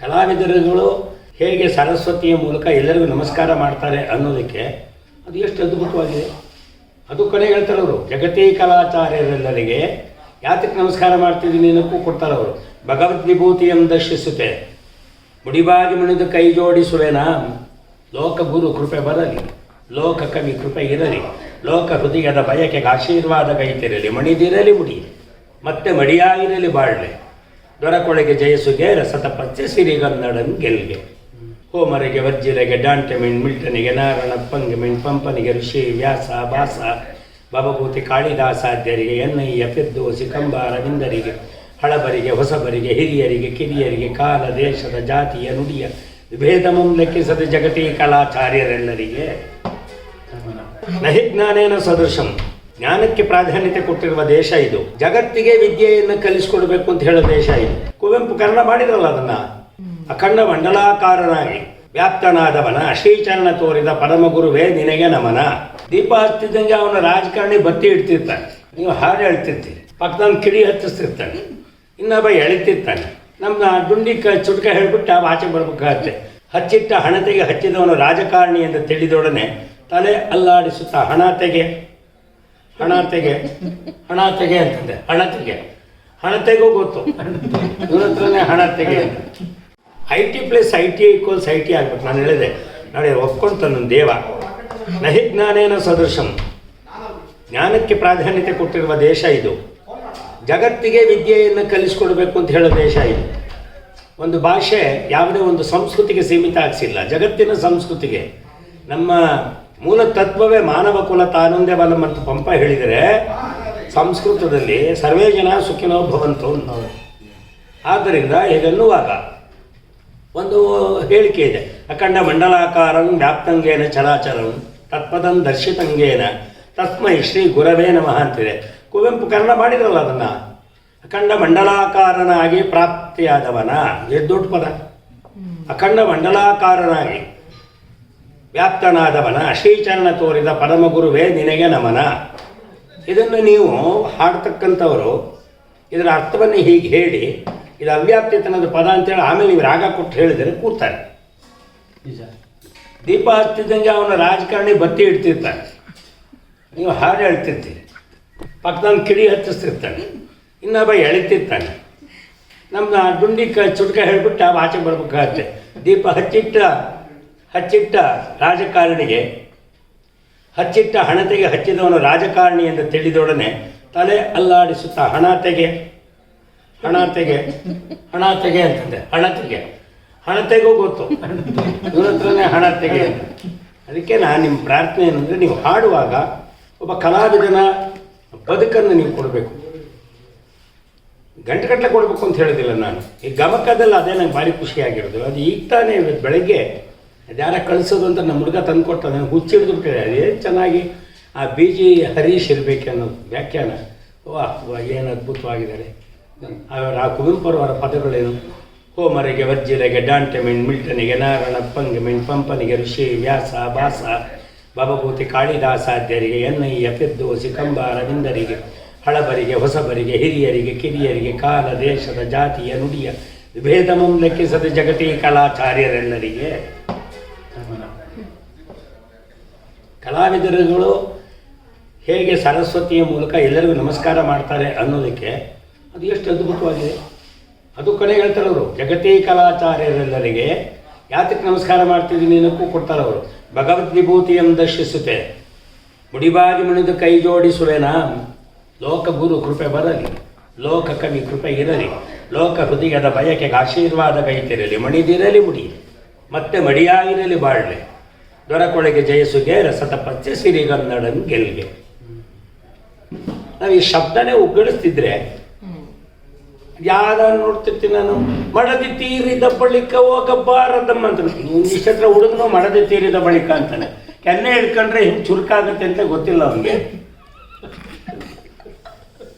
ಕಲಾವಿದರುಗಳು ಹೇಗೆ ಸರಸ್ವತಿಯ ಮೂಲಕ ಎಲ್ಲರಿಗೂ ನಮಸ್ಕಾರ ಮಾಡ್ತಾರೆ ಅನ್ನೋದಕ್ಕೆ ಅದು ಎಷ್ಟು ಅದ್ಭುತವಾಗಿದೆ. ಅದು ಕೊನೆ ಹೇಳ್ತಾರೆ ಅವರು ಜಗತಿ ಕಲಾಚಾರ್ಯರೆಲ್ಲರಿಗೆ ಯಾತಕ್ಕೆ ನಮಸ್ಕಾರ ಮಾಡ್ತಿದ್ದೀನಿ ಅನ್ನೋಕ್ಕೂ ಕೊಡ್ತಾರೆ ಅವರು. ಭಗವದ್ ವಿಭೂತಿಯನ್ನು ದರ್ಶಿಸುತ್ತೆ ಮುಡಿಬಾಗಿ ಮುಣಿದು ಕೈ ಜೋಡಿಸುವೆನಾ ಲೋಕ ಗುರು ಕೃಪೆ ಬರಲಿ, ಲೋಕ ಕವಿ ಕೃಪೆ ಇರಲಿ, ಲೋಕ ಹೃದಯದ ಬಯಕೆಗೆ ಆಶೀರ್ವಾದ ಕೈ ಕೈತಿರಲಿ, ಮಣಿದಿರಲಿ ಮುಡಿ, ಮತ್ತೆ ಮಡಿಯಾಗಿರಲಿ ಬಾಳ್ವೆ. ದೊರಕೊಳಗೆ ಜಯಸುಗೆ ರಸತ ಪಚ್ಚೆ ಸಿರಿಗನ್ನಡನ್ ಗೆಲ್ಗೆ. ಹೋಮರಿಗೆ ವರ್ಜಿರೆಗೆ ಡಾಂಟೆ ಮಿಣ್ ಮಿಲ್ಟನಿಗೆ ನಾರಣ ಮಿಣ್ ಪಂಪನಿಗೆ ಋಷಿ ವ್ಯಾಸ ಭಾಸ. ಭವಭೂತಿ ಕಾಳಿದಾಸಾಧ್ಯರಿಗೆ ಎನ್ನಯ್ಯ ಫಿರ್ದೋಸಿ ಕಂಬಾರವಿಂದರಿಗೆ ಹಳಬರಿಗೆ ಹೊಸಬರಿಗೆ ಹಿರಿಯರಿಗೆ ಕಿರಿಯರಿಗೆ ಕಾಲ ದೇಶದ ಜಾತಿಯ ನುಡಿಯ ವಿಭೇದಮಂ ಲೆಕ್ಕಿಸದ ಜಗತಿ ಕಲಾಚಾರ್ಯರೆಲ್ಲರಿಗೆ. ನಹಿಜ್ಞಾನೇನ ಸದೃಶಂ. ಜ್ಞಾನಕ್ಕೆ ಪ್ರಾಧಾನ್ಯತೆ ಕೊಟ್ಟಿರುವ ದೇಶ ಇದು. ಜಗತ್ತಿಗೆ ವಿದ್ಯೆಯನ್ನು ಕಲಿಸಿಕೊಡ್ಬೇಕು ಅಂತ ಹೇಳೋ ದೇಶ ಇದು. ಕುವೆಂಪು ಕನ್ನಡ ಮಾಡಿರಲ್ಲ ಅದನ್ನ? ಅಖಂಡ ಮಂಡಲಾಕಾರನಾಗಿ. ವ್ಯಾಪ್ತನಾದವನ, ಶ್ರೀಚರಣ ತೋರಿದ ಪರಮ ಗುರುವೇ ನಿನಗೆ ನಮನ. ದೀಪ ಹತ್ತಿದ್ದಂಗೆ ಅವನ ರಾಜಕಾರಣಿ ಬತ್ತಿ ಇಡ್ತಿರ್ತಾನೆ. ನೀವು ಹಾಡು ಹೇಳ್ತಿರ್ತೀರಿ. ಪಕ್ಕದ ಕಿಡಿ ಹತ್ತಿಸ್ತಿರ್ತಾನೆ. ಇನ್ನೊಬ್ಬ ಎಳಿತಿರ್ತಾನೆ. ನಮ್ಮ ದುಂಡಿ ಕ ಚುಟ್ಕ ಹೇಳ್ಬಿಟ್ಟು ಆಚೆ ಬರ್ಬೇಕಾಗತ್ತೆ. ಹಚ್ಚಿಟ್ಟ ಹಣತೆಗೆ ಹಚ್ಚಿದವನು ರಾಜಕಾರಣಿ ಎಂದು ತಿಳಿದೊಡನೆ ತಲೆ ಅಲ್ಲಾಡಿಸುತ್ತಾ ಹಣ ತೆಗೆ. ಹಣ ತೆಗೆ. ಹಣ ತೆಗೆ ಅಂತಂದೆ. ಹಣ ತೆಗೆ. ಹಣ ತೆಗೋ ಗೊತ್ತು. ಇವ್ರ ಹತ್ರನೇ ಹಣ ತೆಗೆ I T plus I T equals I T ಆಗ್ಬೇಕು. ನಾನು ಹೇಳಿದೆ. ನಾಳೆ ಒಪ್ಕೊಂತ ನನ್ನ ದೇವ. ನಹಿ ಜ್ಞಾನೇನ ಸದೃಶಂ. ಜ್ಞಾನಕ್ಕೆ ಪ್ರಾಧಾನ್ಯತೆ ಕೊಟ್ಟಿರುವ ದೇಶ ಇದು. ಜಗತ್ತಿಗೆ ವಿದ್ಯೆಯನ್ನು ಕಲಿಸ್ಕೊಡ್ಬೇಕು ಅಂತ ಹೇಳೋ ದೇಶ ಇದು. ಒಂದು ಭಾಷೆ ಯಾವುದೇ ಒಂದು ಸಂಸ್ಕೃತಿಗೆ ಸೀಮಿತ ಆಗಿಸಿಲ್ಲ. ಜಗತ್ತಿನ ಸಂಸ್ಕೃತಿಗೆ. ನಮ್ಮ ಮೂಲ ತತ್ವವೇ ಮಾನವ ಕುಲ ತಾನೊಂದೇ ಬಲಂ ಅಂತ ಪಂಪ ಹೇಳಿದರೆ ಸಂಸ್ಕೃತದಲ್ಲಿ ಸರ್ವೇ ಜನ ಸುಖಿನೋ ಭವಂತು ಅನ್ನೋದು ಆದ್ದರಿಂದ ಹೀಗನ್ನುವಾಗ ಒಂದು ಹೇಳಿಕೆ ಇದೆ. ಅಖಂಡ ಮಂಡಲಾಕಾರಂ ವ್ಯಾಪ್ತಂಗೇನ ಚರಾಚರಂ, ತತ್ಪದಂ ದರ್ಶಿತಂಗೇನ, ತಸ್ಮೈ ಶ್ರೀ ಗುರವೇ ನಮಃ ಅಂತಿದೆ. ಕುವೆಂಪು ಕನ್ನಡ ಮಾಡಿದ್ರಲ್ಲ ಅದನ್ನು? ಅಖಂಡ ಮಂಡಲಾಕಾರನಾಗಿ ಪ್ರಾಪ್ತಿಯಾದವನ ದೊಡ್ಡ ಪದ. ಅಖಂಡ ಮಂಡಲಾಕಾರನಾಗಿ. ವ್ಯಾಪ್ತನಾದವನ ಶ್ರೀಚರಣ ತೋರಿದ ಪರಮ ಗುರುವೇ ನಿನಗೆ ನಮನ. ಇದನ್ನು ನೀವು ಹಾಡ್ತಕ್ಕಂಥವರು ಇದರ ಅರ್ಥವನ್ನು ಹೀಗೆ ಹೇಳಿ ಇದು ಅವ್ಯಾಪ್ತಿತನದ ಪದ ಅಂತೇಳಿ ಆಮೇಲೆ ನೀವು ರಾಗ ಕೊಟ್ಟು ಹೇಳಿದರೆ ಕೂರ್ತಾರೆ ನಿಜ. ದೀಪ ಹತ್ತಿದ್ದಂಗೆ ಅವನ ರಾಜಕಾರಣಿ ಬತ್ತಿ ಇಡ್ತಿರ್ತಾನೆ. ನೀವು ಹಾಡು ಹೇಳ್ತಿರ್ತೀರಿ. ಪಕ್ಕದಲ್ಲಿ ಕಿಡಿ ಹತ್ತಿಸ್ತಿರ್ತಾನೆ. ಇನ್ನೊಬ್ಬ ಎಳಿತಿರ್ತಾನೆ. ನಮ್ಮ ದುಂಡಿ ಕ ಚುಟ್ಕ ಹೇಳ್ಬಿಟ್ಟು ಆ ಆಚೆ ಬರ್ಬೇಕಾಗತ್ತೆ. ದೀಪ ಹಚ್ಚಿಟ್ಟ ಹಚ್ಚಿಟ್ಟ ರಾಜಕಾರಣಿಗೆ, ಹಚ್ಚಿಟ್ಟ ಹಣತೆಗೆ ಹಚ್ಚಿದವನು ರಾಜಕಾರಣಿ ಎಂದು ತಿಳಿದೊಡನೆ ತಲೆ ಅಲ್ಲಾಡಿಸುತ್ತಾ ಹಣ ತೆಗೆ ಹಣ ತೆಗೆ ಹಣ ತೆಗೆ ಅಂತಂದೆ. ಹಣ ತೆಗೆ. ಹಣ ತೆಗೂ ಗೊತ್ತು. ಇವ್ರ ಹಣ ತೆಗೆ ಅದಕ್ಕೆ ನಾನು ನಿಮ್ಮ ಪ್ರಾರ್ಥನೆ ಏನಂದರೆ ನೀವು ಹಾಡುವಾಗ ಒಬ್ಬ ಕಲಾವಿದನ ಬದುಕನ್ನು ನೀವು ಕೊಡಬೇಕು. ಗಂಟೆಗಟ್ಟಲೆ ಕೊಡಬೇಕು ಅಂತ ಹೇಳೋದಿಲ್ಲ ನಾನು. ಈ ಗಮಕದಲ್ಲಿ ಅದೇ ನಂಗೆ ಭಾರಿ ಖುಷಿಯಾಗಿರೋದು ಅದು ಈಗ ತಾನೇ ಬೆಳಗ್ಗೆ ಅದ್ಯಾರ ಕಳಿಸೋದು ಅಂತ ನಮ್ಮ ಹುಡುಗ ತಂದು ಕೊಟ್ಟ ನನಗೆ ಹುಚ್ಚಿಡ್ದು ಬಿಟ್ಟಿದೆ ಅದೇ ಚೆನ್ನಾಗಿ ಆ ಬಿ ಜಿ ಹರೀಶ್ ಇರಬೇಕು ಅನ್ನೋದು ವ್ಯಾಖ್ಯಾನ. ವಾಹ್ ಏನು ಅದ್ಭುತವಾಗಿದ್ದಾರೆ. ಆ ಕುವೆಂಪುರವರ ಪದಗಳೇನು? ಹೋಮರಿಗೆ ಡಾಂಟೆ ಮೆಣ್ ಮಿಲ್ಟನಿಗೆ ನಾರಣಪ್ಪಂಗೆ ಮೆಣ್ ಪಂಪನಿಗೆ ಋಷಿ, ವ್ಯಾಸ, ಭಾಸ, ಭವಭೂತಿ ಕಾಳಿದಾಸಾಧ್ಯರಿಗೆ ಎನ್ನಯ್ಯ ಫಿರ್ದೋಸಿ, ಕಂಬಾರ ವಿಂದರಿಗೆ ಹಳಬರಿಗೆ, ಹೊಸಬರಿಗೆ, ಹಿರಿಯರಿಗೆ, ಕಿರಿಯರಿಗೆ, ಕಾಲ, ದೇಶದ ಜಾತಿಯ ನುಡಿಯ ವಿಭೇದ ಮುಂದಕ್ಕೆ ಸದ ಜಗತಿ, ಕಲಾಚಾರ್ಯರೆಲ್ಲರಿಗೆ ಕಲಾವಿದರುಗಳು ಹೇಗೆ ಸರಸ್ವತಿಯ ಮೂಲಕ ಎಲ್ಲರಿಗೂ ನಮಸ್ಕಾರ ಮಾಡ್ತಾರೆ ಅನ್ನೋದಕ್ಕೆ ಅದು ಎಷ್ಟು ಅದ್ಭುತವಾಗಿದೆ. ಅದು ಕಡೆ ಹೇಳ್ತಾರೆ ಅವರು. ಜಗತಿ ಕಲಾಚಾರ್ಯರೆಲ್ಲರಿಗೆ ಯಾತಕ್ಕೆ ನಮಸ್ಕಾರ ಮಾಡ್ತಿದ್ದೀನಿ ಅನ್ನೋಕ್ಕೂ ಕೊಡ್ತಾರೆ ಅವರು. ಭಗವದ್ ವಿಭೂತಿಯನ್ನು ದರ್ಶಿಸುತ್ತೆ ಮುಡಿಬಾಗಿ ಮುಣಿದು ಕೈ ಲೋಕ ಗುರು ಕೃಪೆ ಬರಲಿ. ಲೋಕ ಕವಿ ಕೃಪೆ ಇರಲಿ. ಲೋಕ ಹೃದಯದ ಬಯಕೆಗೆ ಆಶೀರ್ವಾದ ಕೈತಿರಲಿ. ಮಣಿದಿರಲಿ ಮುಡಿ. ಮತ್ತೆ ಮಡಿಯಾಗಿರಲಿ ಬಾಳ್ವೆ. ದೊರಕೊಳಗೆ ಜಯಸುಗೆ ರಸತ ಪಚ್ಚೆ ಸಿರಿಗನ್ನಡನ್ ಗೆಲ್ಗೆ. ನಾವು ಈ ಶಬ್ದನೇ ಉಗ್ಗಳಿಸ್ತಿದ್ರೆ ಯಾರ ನೋಡ್ತಿರ್ತೀನಿ ನಾನು? ಮಡದಿ ತೀರಿದ ಬಳಿಕ ಹೋಗಬಾರದಮ್ಮ ಅಂತ ಇಷ್ಟತ್ರ ಹುಡುಗನು ಮಡದಿ ತೀರಿದ ಬಳಿಕ ಅಂತಾನೆ. ಕೆನ್ನೆ ಹಿಡ್ಕೊಂಡ್ರೆ ಹಿಂಗೆ ಚುರುಕಾಗುತ್ತೆ ಅಂತ ಗೊತ್ತಿಲ್ಲ ಅವನಿಗೆ.